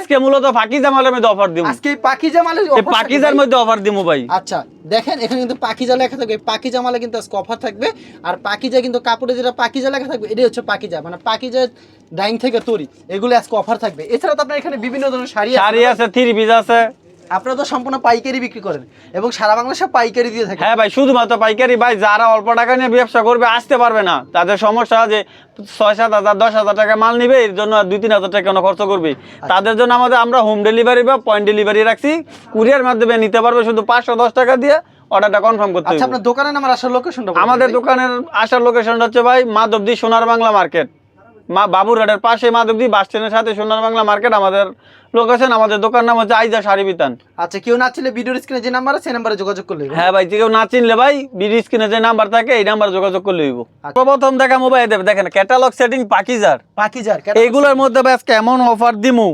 আজকে মূলত পাকিজা মালের মধ্যে অফার দিব আজকে পাকিজা মালের পাকিজার মধ্যে অফার দিব ভাই। আচ্ছা দেখেন এখানে কিন্তু পাকিজা লেখা থাকবে। পাকিজা মালে কিন্তু আজকে অফার থাকবে। আর পাকিজা কিন্তু কাপড়ে যেটা পাকিজা লেখা থাকবে এটাই হচ্ছে পাকিজা। মানে পাকিজা ডাইং থেকে তৈরি। এগুলো আজকে অফার থাকবে। এছাড়া তো আপনার এখানে বিভিন্ন ধরনের শাড়ি আছে। শাড়ি আছে থ্রি পিস আছে। আপনারা তো সম্পূর্ণ পাইকারি বিক্রি করেন এবং সারা বাংলাদেশে পাইকারি দিয়ে থাকেন। হ্যাঁ ভাই শুধুমাত্র পাইকারি ভাই যারা অল্প টাকা নিয়ে ব্যবসা করবে আসতে পারবে না। তাদের সমস্যা যে ছয় সাত হাজার দশ হাজার টাকা মাল নিবে এর জন্য দুই তিন হাজার টাকা কেন খরচ করবে। তাদের জন্য আমাদের আমরা হোম ডেলিভারি বা পয়েন্ট ডেলিভারি রাখছি। কুরিয়ার মাধ্যমে নিতে পারবে শুধু পাঁচশো দশ টাকা দিয়ে। অর্ডারটা কনফার্ম করতে আচ্ছা হবে। আপনার দোকানের নাম আসার লোকেশনটা আমাদের দোকানের আসার লোকেশনটা হচ্ছে ভাই মাধবদী সোনার বাংলা মার্কেট মা বাবুরহাটের পাশে মাধবদী বাস স্ট্যান্ডের সাথে সোনার বাংলা মার্কেট আমাদের লোকেশন আমাদের দোকান নাম হচ্ছে আইজা শাড়ি বিতান। আচ্ছা কেউ না ছিল ভিডিওর স্ক্রিনে যে নাম্বার আছে সেই নাম্বারে যোগাযোগ করলে হ্যাঁ ভাই কেউ না চিনলে ভাই বিডি স্ক্রিনে যে নাম্বার থাকে এই নাম্বার যোগাযোগ করলে হইব। আচ্ছা। প্রথম দেখা মোবাইল দেবে দেখেন ক্যাটালগ সেটিং পাকিজার। পাকিজার এইগুলোর মধ্যে ভাই কেমন অফার দিমু।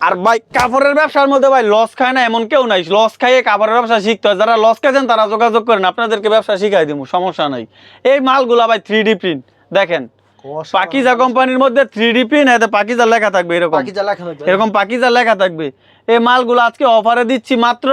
আর ভাই কাপড়ের ব্যবসার মধ্যে ভাই লস খায় না এমন কেউ নাই। লস খাইয়ে কাপড়ের ব্যবসা শিখতে হয়। যারা লস খাইছেন তারা যোগাযোগ করেন আপনাদেরকে ব্যবসা শিখাই দিব সমস্যা নাই। এই মালগুলা ভাই থ্রি ডি প্রিন্ট দেখেন। পাকিজা কোম্পানির মধ্যে থ্রি ডি প্রিন্ট এতে পাকিজা লেখা থাকবে এরকম। পাকিজা লেখা থাকবে। এরকম পাকিজা লেখা থাকবে। এই মালগুলো আজকে অফারে দিচ্ছি মাত্র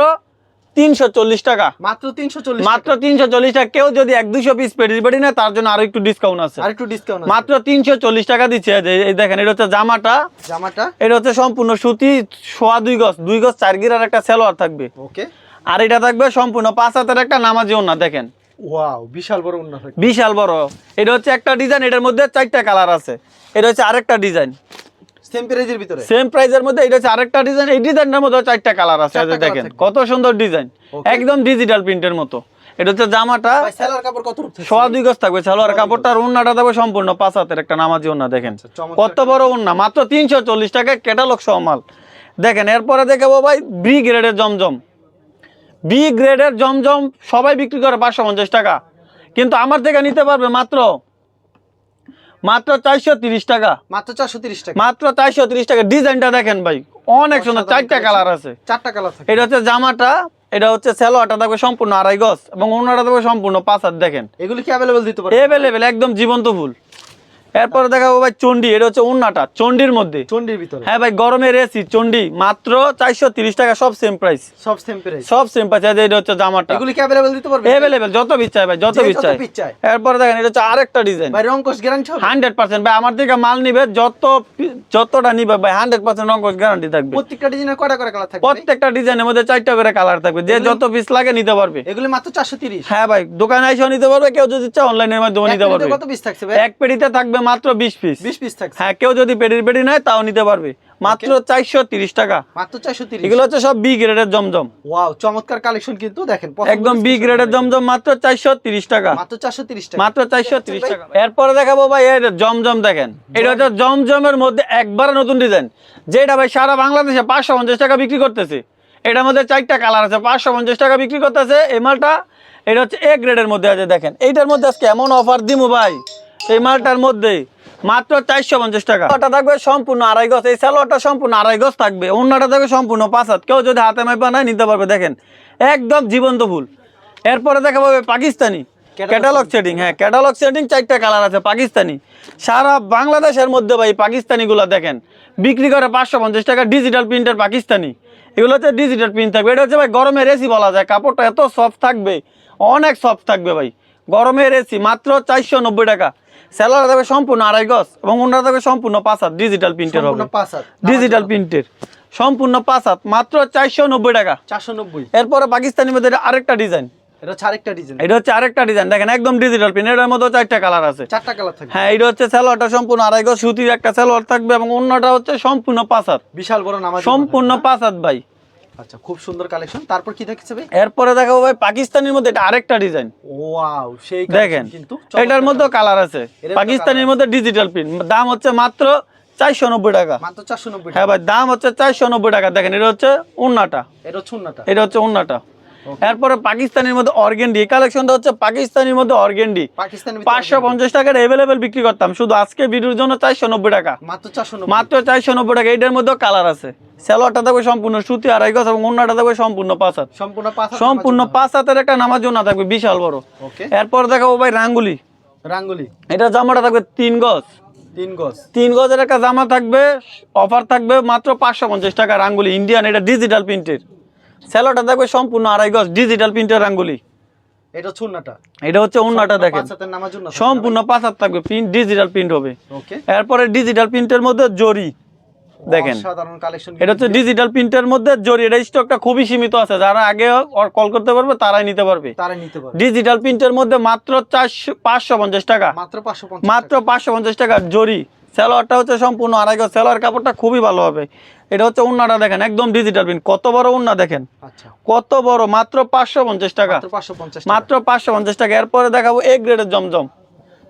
তিনশো চল্লিশ টাকা। মাত্র তিনশো চল্লিশ মাত্র তিনশো চল্লিশ টাকা। কেউ যদি এক দুশো পিস পেটি পেটি না তার জন্য আরও একটু ডিসকাউন্ট আছে। আর একটু ডিসকাউন্ট মাত্র তিনশো চল্লিশ টাকা দিচ্ছে। এই দেখেন এটা হচ্ছে জামাটা। জামাটা? এটা হচ্ছে সম্পূর্ণ সুতি সোয়া দুই গজ। দুই গজ চার গিরার একটা সেলোয়ার থাকবে। ওকে। আর এটা থাকবে সম্পূর্ণ পাঁচ হাতের একটা নামাজি ওনা দেখেন। ওয়াও বিশাল বড় বিশাল বড়। এটা হচ্ছে একটা ডিজাইন এটার মধ্যে চারটা কালার আছে। এটা হচ্ছে আরেকটা ডিজাইন সেম প্রাইজের ভিতরে? সেম প্রাইজের মধ্যে এটা হচ্ছে আরেকটা ডিজাইন এই ডিজাইনটার মধ্যে চারটা কালার আছে দেখেন। কত সুন্দর ডিজাইন একদম ডিজিটাল প্রিন্টের মতো। এটা হচ্ছে জামাটা সোয়া দুই গজ থাকবে। সালোয়ার কাপড়টা আর ওন্নাটা থাকবে সম্পূর্ণ পাঁচ হাতের একটা নামাজি ওন্না দেখেন। আচ্ছা, কত বড় ওন্না মাত্র তিনশো চল্লিশ টাকা ক্যাটালগ সহ মাল। দেখেন এরপরে দেখাবো ভাই বি গ্রেডের জমজম। বি গ্রেডের জমজম সবাই বিক্রি করে পাঁচশো পঞ্চাশ টাকা। কিন্তু আমার থেকে নিতে পারবে মাত্র মাত্র চারশো তিরিশ টাকা। মাত্র চারশো তিরিশ টাকা। মাত্র চারশো তিরিশ টাকা। ডিজাইনটা দেখেন ভাই অনেক সুন্দর চারটা কালার আছে। চারটা কালার এটা হচ্ছে জামাটা এটা হচ্ছে সেলোয়ারটা থাকবে সম্পূর্ণ আড়াই গজ এবং অন্যটা থাকবে সম্পূর্ণ পাঁচ হাত দেখেন। এগুলো কি অ্যাভেলেবল দিতে পারবে? এভেলেবেল একদম জীবন্ত ফুল। এরপরে দেখাবো ভাই চন্ডি এটা হচ্ছে উন্নাটা চন্ডির মধ্যে। চন্ডির ভিতরে। হ্যাঁ ভাই গরমের এসি চন্ডি মাত্র চারশো তিরিশ টাকা সব সেম প্রাইস সব সেম প্রাইস সব সেম প্রাইস এটা হচ্ছে জামাটা। এগুলো কি অ্যাভেলেবল দিতে পারবে এভেলেবেল যত পিস চাই ভাই যত পিস চাই। এরপরে দেখেন এটা হচ্ছে আরেকটা ডিজাইন ভাই রংকশ গ্যারান্টি হবে? হান্ড্রেড পার্সেন্ট ভাই আমার থেকে মাল নিবে যত যতটা নিবে ভাই হান্ড্রেড পার্সেন্ট অঙ্কশ গ্যারান্টি থাকবে। প্রত্যেকটা ডিজাইনের কয়টা করে কালার থাকবে? প্রত্যেকটা ডিজাইনের মধ্যে চারটা করে কালার থাকবে। যে যত পিস লাগে নিতে পারবে। এগুলি মাত্র চারশো তিরিশ। হ্যাঁ ভাই দোকানে এসেও নিতে পারবে কেউ যদি চায় অনলাইনের মাধ্যমে নিতে পারবে। কত পিস থাকছে ভাই? এক পেটিতে থাকবে মাত্র বিশ পিস বিশ পিস থাকছে। হ্যাঁ কেউ যদি পেটির পেটি নেয় তাও নিতে পারবে। মাত্র চারশো তিরিশ টাকা। মাত্র চারশো তিরিশ। এগুলো হচ্ছে সব বি গ্রেডের জমজম। ওয়াও চমৎকার কালেকশন কিন্তু দেখেন একদম বি গ্রেডের জমজম মাত্র চারশো তিরিশ টাকা। মাত্র চারশো তিরিশ টাকা। মাত্র চারশো তিরিশ টাকা। এরপরে দেখাবো ভাই এর জমজম দেখেন। এটা হচ্ছে জমজমের মধ্যে একবার নতুন ডিজাইন যেটা ভাই সারা বাংলাদেশে পাঁচশো পঞ্চাশ টাকা বিক্রি করতেছে। এটার মধ্যে চারটা কালার আছে পাঁচশো পঞ্চাশ টাকা বিক্রি করতেছে এই মালটা। এটা হচ্ছে এ গ্রেডের মধ্যে আছে দেখেন। এইটার মধ্যে আজকে এমন অফার দিমু ভাই। এই মালটার মধ্যে মাত্র চারশো পঞ্চাশ টাকা। ওটা থাকবে সম্পূর্ণ আড়াই গজ। এই স্যালোয়ারটা সম্পূর্ণ আড়াই গজ থাকবে। অন্যটা থাকবে সম্পূর্ণ পাঁচ হাত। কেউ যদি হাতে মাইপা নেয় নিতে পারবে। দেখেন একদম জীবন্ত ফুল। এরপরে দেখা পাবে পাকিস্তানি। ক্যাটালগ সেটিং হ্যাঁ ক্যাটালগ সেটিং চারটা কালার আছে পাকিস্তানি। সারা বাংলাদেশের মধ্যে ভাই পাকিস্তানিগুলো দেখেন বিক্রি করে পাঁচশো পঞ্চাশ টাকা ডিজিটাল প্রিন্টের পাকিস্তানি। এগুলো হচ্ছে ডিজিটাল প্রিন্ট থাকবে। এটা হচ্ছে ভাই গরমের এসি বলা যায়। কাপড়টা এত সফট থাকবে অনেক সফট থাকবে ভাই। গরমের এসি মাত্র চারশো নব্বই টাকা। স্যালার থাকবে সম্পূর্ণ আড়াই গজ এবং ওনারা থাকবে সম্পূর্ণ পাঁচ হাত ডিজিটাল প্রিন্টের হবে। ডিজিটাল প্রিন্টের সম্পূর্ণ পাঁচ হাত মাত্র চারশো নব্বই টাকা। চারশো নব্বই। এরপরে পাকিস্তানি মধ্যে আরেকটা ডিজাইন এটা হচ্ছে আরেকটা ডিজাইন এটা হচ্ছে আরেকটা ডিজাইন দেখেন একদম ডিজিটাল প্রিন্ট এটার মধ্যে চারটা কালার আছে। চারটা কালার থাকবে। হ্যাঁ এটা হচ্ছে সালোয়ারটা সম্পূর্ণ আড়াই গজ সুতির একটা সালোয়ার থাকবে এবং অন্যটা হচ্ছে সম্পূর্ণ পাঁচ হাত। বিশাল বড় নামাজ সম্পূর্ণ পাঁচ হাত ভাই। আচ্ছা খুব সুন্দর কালেকশন তারপর কি দেখতে ভাই? এরপরে দেখাবো ভাই পাকিস্তানের মধ্যে এটা আরেকটা ডিজাইন ওয়াও সেই দেখেন কিন্তু এটার মধ্যে কালার আছে। পাকিস্তানের মধ্যে ডিজিটাল প্রিন্ট দাম হচ্ছে মাত্র চারশো নব্বই টাকা। মাত্র চারশো নব্বই হ্যাঁ ভাই দাম হচ্ছে চারশো নব্বই টাকা। দেখেন এটা হচ্ছে উন্নাটা। এটা ছুন্নাটা এটা হচ্ছে উন্নাটা। এরপরে পাকিস্তানের মধ্যে অর্গেন্ডি কালেকশনটা হচ্ছে পাকিস্তানের মধ্যে অর্গেন্ডি পাঁচশো পঞ্চাশ টাকার অ্যাভেলেবেল বিক্রি করতাম। শুধু আজকে ভিডিওর জন্য চারশো নব্বই টাকা। মাত্র চারশো নব্বই। টাকা। এইটার মধ্যেও কালার আছে। থাকবে সম্পূর্ণ সুতি আড়াই গজ এবং অন্যটা থাকবে সম্পূর্ণ পাঁচ সম্পূর্ণ পাঁচ হাত সম্পূর্ণ পাঁচ হাতের একটা নামার জন্য থাকবে বিশাল বড়। এরপর দেখাবো ভাই রাঙ্গুলি। রাঙ্গুলি। এটা জামাটা থাকবে তিন গজ। তিন গজ। তিন গজের একটা জামা থাকবে অফার থাকবে মাত্র পাঁচশো পঞ্চাশ টাকা রাঙ্গুলি। ইন্ডিয়ান এটা ডিজিটাল প্রিন্টের স্যালোটা থাকবে সম্পূর্ণ আড়াই গজ ডিজিটাল প্রিন্টের রাঙ্গুলি এটা ছুন্নাটা এটা হচ্ছে অন্যটা দেখেন। সম্পূর্ণ পাঁচ হাত থাকবে প্রিন্ট ডিজিটাল প্রিন্ট হবে। ওকে এরপরে ডিজিটাল প্রিন্টের মধ্যে জরি দেখেন। সাধারণ কালেকশন এটা হচ্ছে ডিজিটাল প্রিন্টের মধ্যে জরি এটা স্টকটা খুবই সীমিত আছে। যারা আগে কল করতে পারবে তারাই নিতে পারবে। তারা নিতে পারবে। ডিজিটাল প্রিন্টের মধ্যে মাত্র চারশো পাঁচশো পঞ্চাশ টাকা। মাত্র পাঁচশো পঞ্চাশ টাকা। জরি। সেলোয়ারটা হচ্ছে সম্পূর্ণ আড়াই গজ। সেলোয়ার কাপড়টা খুবই ভালো হবে। এটা হচ্ছে উন্নাটা দেখেন একদম ডিজিটাল প্রিন্ট কত বড় উন্না দেখেন? আচ্ছা। কত বড়? মাত্র পাঁচশো পঞ্চাশ টাকা। মাত্র পাঁচশো পঞ্চাশ টাকা। এরপরে দেখাবো এ গ্রেডের জমজম।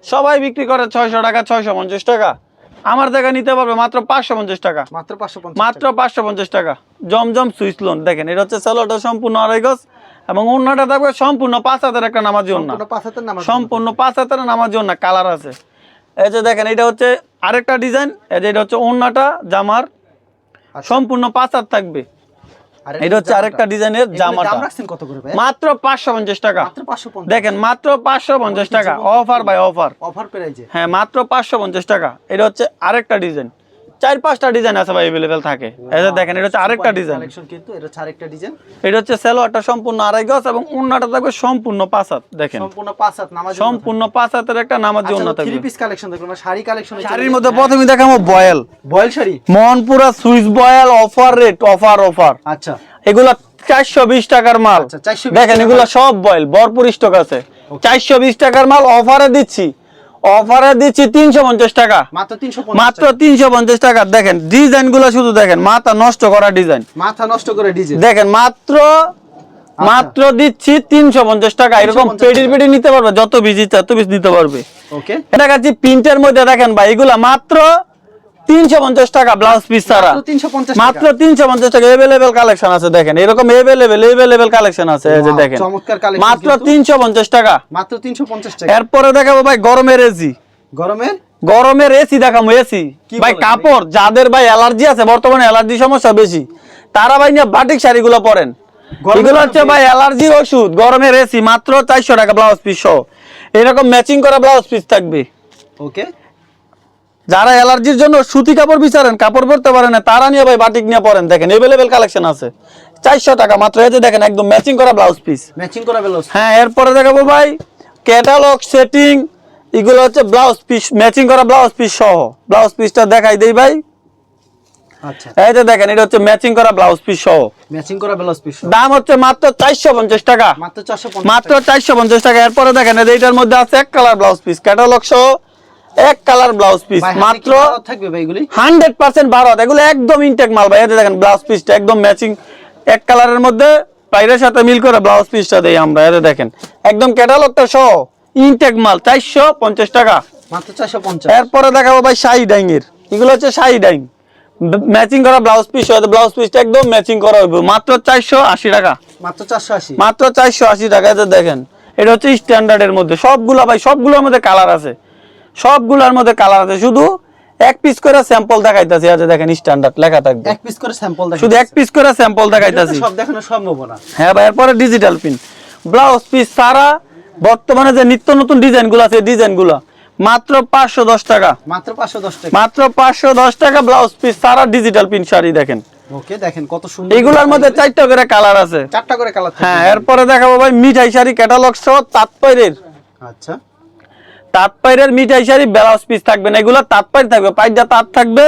সবাই বিক্রি করে ছয়শো টাকা ছয়শো পঞ্চাশ টাকা। আমার জায়গা নিতে পারবে মাত্র পাঁচশো পঞ্চাশ টাকা। মাত্র পাঁচশো পঞ্চাশ মাত্র পাঁচশো পঞ্চাশ টাকা। জমজম সুইচ লোন দেখেন এটা হচ্ছে সেলোটা সম্পূর্ণ আড়াই গজ এবং অন্যটা থাকবে সম্পূর্ণ পাঁচ হাজার একটা নামাজি অন্য সম্পূর্ণ পাঁচ হাতের নামার অন্য কালার আছে। এই যে দেখেন এটা হচ্ছে আরেকটা ডিজাইন। এই যে এটা হচ্ছে অন্যটা জামার। সম্পূর্ণ পাচার হাত থাকবে। এটা হচ্ছে আরেকটা ডিজাইনের এগুলোর জামাটা। কত করে মাত্র পাঁচশো পঞ্চাশ টাকা। মাত্র দেখেন মাত্র পাঁচশো পঞ্চাশ টাকা। অফার বাই অফার অফার প্রাইজে হ্যাঁ মাত্র পাঁচশো পঞ্চাশ টাকা। এটা হচ্ছে আরেকটা ডিজাইন। চার পাঁচটা ডিজাইন আছে ভাই অ্যাভেলেবেল থাকে। যে দেখেন এটা হচ্ছে আরেকটা ডিজাইন কালেকশন কিন্তু এটা হচ্ছে আরেকটা ডিজাইন এটা হচ্ছে সেলোয়ারটা সম্পূর্ণ আড়াই গজ এবং উন্নাটা থাকবে সম্পূর্ণ পাঁচ হাত দেখেন। সম্পূর্ণ পাঁচ হাত নামাজ সম্পূর্ণ পাঁচ হাতের একটা নামাজ আচ্ছা, উন্না থ্রি পিস কালেকশন দেখুন শাড়ি কালেকশন শাড়ির মধ্যে প্রথমে দেখাবো voile. Voile sari? Swiss voile offer rate offer offer আচ্ছা। এগুলা চারশো বিশ টাকার মাল। আচ্ছা, 420 দেখেন এগুলা সব বয়েল ভরপুর স্টক আছে। চারশো বিশ টাকার মাল অফারে দিচ্ছি। অফারে দিচ্ছি তিনশো পঞ্চাশ টাকা। মাত্র তিনশো পঞ্চাশ টাকা। দেখেন ডিজাইনগুলো শুধু দেখেন মাথা নষ্ট করা ডিজাইন মাথা নষ্ট করে ডিজাইন দেখেন মাত্র মাত্র দিচ্ছি তিনশো পঞ্চাশ টাকা। এরকম পেডির পেডি নিতে পারবে যত বিজি তত বিজ নিতে পারবে। ওকে এটা কাছে প্রিন্টের মধ্যে দেখেন ভাই এগুলা মাত্র তিনশো পঞ্চাশ টাকা ব্লাউজ পিস ছাড়া। মাত্র তিনশো পঞ্চাশ টাকা। এভেলেবেল কালেকশন আছে দেখেন। এরকম এভেলেবেল এভেলেবেল কালেকশন আছে এই যে দেখেন। মাত্র তিনশো পঞ্চাশ টাকা। মাত্র তিনশো পঞ্চাশ টাকা। এরপরে দেখাবো ভাই গরমের এসি গরমের? গরমের এসি দেখাবো এসি ভাই কাপড় যাদের ভাই অ্যালার্জি আছে বর্তমানে অ্যালার্জি সমস্যা বেশি তারা ভাই নিয়ে বাটিক শাড়িগুলো পরেন। গরমের এগুলো হচ্ছে ভাই অ্যালার্জির ওষুধ গরমের এসি মাত্র চারশো টাকা ব্লাউজ পিস সহ। এরকম ম্যাচিং করা ব্লাউজ পিস থাকবে। ওকে যারা অ্যালার্জির জন্য সুতি কাপড় বিচারেন কাপড় পরতে পারেন না তারা নিয়ে ভাই বাটিক নিয়ে পরেন। দেখেন এভেলেবেল কালেকশন আছে। চারশো টাকা মাত্র। যে দেখেন একদম ম্যাচিং করা ব্লাউজ পিস ম্যাচিং করা বেলো হ্যাঁ এরপরে দেখাবো ভাই ক্যাটালগ সেটিং এগুলো হচ্ছে ব্লাউজ পিস ম্যাচিং করা ব্লাউজ পিস সহ। ব্লাউজ পিসটা দেখাই দেই ভাই। আচ্ছা। এই যে দেখেন এটা হচ্ছে ম্যাচিং করা ব্লাউজ পিস সহ। ম্যাচিং করা বেলো পিস দাম হচ্ছে মাত্র চারশো পঞ্চাশ টাকা। মাত্র চারশো মাত্র চারশো পঞ্চাশ টাকা। এরপরে দেখেন এই যে এটার মধ্যে আছে এক কালার ব্লাউজ পিস ক্যাটালগ সহ এক কালার ব্লাউজ পিস মাত্র থাকবে ভাই এগুলি? হান্ড্রেড পার্সেন্ট ভারত এগুলো একদম ইনটেক মাল ভাই এই দেখেন ব্লাউজ পিসটা একদম ম্যাচিং এক কালারের মধ্যে সাথে মিল করে ব্লাউজ পিসটা দেই আমরা দেখেন একদম ক্যাটালগটা সহ ইনটেক মাল চারশো পঞ্চাশ টাকা। মাত্র এরপরে দেখাবো ভাই শাহি ডাইং এর এগুলো হচ্ছে শাহি ডাইং ম্যাচিং করা ব্লাউজ পিস হয়তো ব্লাউজ পিসটা একদম ম্যাচিং করা হইব মাত্র চারশো আশি টাকা। মাত্র চারশো আশি। মাত্র চারশো আশি টাকা এতে দেখেন এটা হচ্ছে স্ট্যান্ডার্ডের মধ্যে সবগুলো ভাই সবগুলোর মধ্যে কালার আছে। সবগুলোর মধ্যে কালার আছে। শুধু এক পিস করে স্যাম্পল দেখাইতেছি। আছে দেখেন স্ট্যান্ডার্ড লেখা থাকবে। এক পিস করে স্যাম্পল দেখেন শুধু এক পিস করে স্যাম্পল দেখাইতেছি। সব দেখানো সম্ভব না। হ্যাঁ ভাই এরপরে ডিজিটাল পিন ব্লাউজ পিস সারা বর্তমানে যে নিত্য নতুন ডিজাইনগুলো আছে ডিজাইনগুলো মাত্র পাঁচশো দশ টাকা। মাত্র পাঁচশো দশ টাকা। মাত্র পাঁচশো দশ টাকা ব্লাউজ পিস সারা ডিজিটাল পিন শাড়ি দেখেন। ওকে দেখেন কত সুন্দর এগুলোর মধ্যে চারটা করে কালার আছে। চারটা করে কালার হ্যাঁ এরপরে দেখাবো ভাই মিঠাই শাড়ি ক্যাটালগ সহ তাৎপর্যের আচ্ছা। তাঁতপাইরের মিঠাই শাড়ি ব্লাউজ পিস থাকবে না এগুলো তাঁতপাইর থাকবে। পাইজা তাঁত থাকবে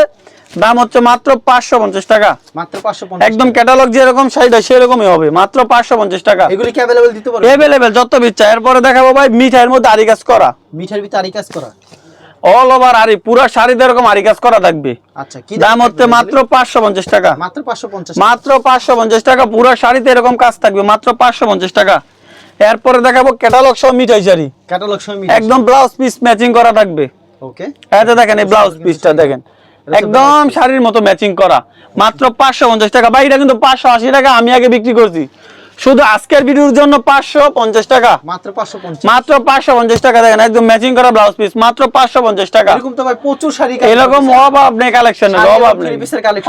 দাম হচ্ছে মাত্র পাঁচশো পঞ্চাশ টাকা। মাত্র পাঁচশো পঞ্চাশ একদম ক্যাটালগ যেরকম শাড়িটা সেরকমই হবে মাত্র পাঁচশো পঞ্চাশ টাকা। এগুলি দিতে পারবে যত ইচ্ছা এরপরে দেখাবো ভাই মিঠাইয়ের মধ্যে আরি কাজ করা। মিঠার ভিতরে আরি কাজ করা। অল ওভার আরি পুরো শাড়িতে এরকম আরি কাজ করা থাকবে। আচ্ছা কি দাম হচ্ছে মাত্র পাঁচশো পঞ্চাশ টাকা। মাত্র পাঁচশো পঞ্চাশ মাত্র পাঁচশো পঞ্চাশ টাকা পুরো শাড়িতে এরকম কাজ থাকবে মাত্র পাঁচশো পঞ্চাশ টাকা। এরপরে দেখাবো ক্যাটালগ সহ মিঠাই শাড়ি। ক্যাটালগ সহ একদম ব্লাউজ পিস ম্যাচিং করা থাকবে। ওকে এটা দেখেন এই ব্লাউজ পিসটা দেখেন। একদম শাড়ির মতো ম্যাচিং করা। মাত্র পাঁচশো পঞ্চাশ টাকা। বা এটা কিন্তু পাঁচশো আশি টাকা আমি আগে বিক্রি করছি। শুধু আজকের ভিডিওর জন্য পাঁচশো পঞ্চাশ টাকা। মাত্র পাঁচশো পঞ্চাশ। মাত্র পাঁচশো পঞ্চাশ টাকা দেখেন একদম ম্যাচিং করা ব্লাউজ পিস মাত্র পাঁচশো পঞ্চাশ টাকা। এরকম তো ভাই প্রচুর শাড়ি এরকম অভাব নেই কালেকশনের অভাব নেই।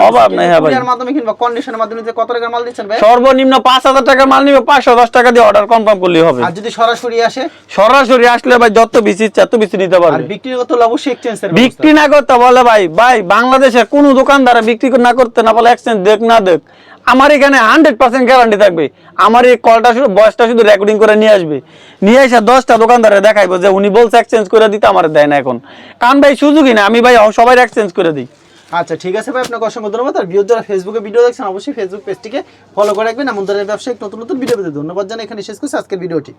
অভাব নেই হ্যাঁ ভাই। মাধ্যমে কিংবা কন্ডিশনের মাধ্যমে কত টাকার মাল দিচ্ছেন ভাই? সর্বনিম্ন পাঁচ হাজার টাকার মাল নিবে পাঁচশো দশ টাকা দিয়ে অর্ডার কনফার্ম করলেই হবে। আর যদি সরাসরি আসে? সরাসরি আসলে ভাই যত বেশি ইচ্ছা তত বেশি নিতে পারবে। বিক্রি করতে হলে অবশ্যই এক্সচেঞ্জের বিক্রি না করতে বলে ভাই ভাই বাংলাদেশের কোন দোকানদার বিক্রি না করতে না বলে এক্সচেঞ্জ দেখ না দেখ। আমার এখানে হান্ড্রেড পার্সেন্ট গ্যারান্টি থাকবে। আমার এই কলটা শুধু বয়সটা শুধু রেকর্ডিং করে নিয়ে আসবে। নিয়ে এসে দশটা দোকানদারে দেখাইবো যে উনি বলছে এক্সচেঞ্জ করে দিতে, আমার দেয় না এখন। কারণ ভাই সুযোগই না, আমি ভাই সবাই এক্সচেঞ্জ করে দিই। আচ্ছা ঠিক আছে ভাই, আপনাকে অসংখ্য ধন্যবাদ। আর ভিডিও যারা ফেসবুকে ভিডিও দেখছেন, অবশ্যই ফেসবুক পেজটিকে ফলো করে রাখবেন। আমাদের ব্যবসায়িক নতুন নতুন ভিডিও পেতে ধন্যবাদ জানাই। এখানে শেষ করছি। আজকের ভিডিওটি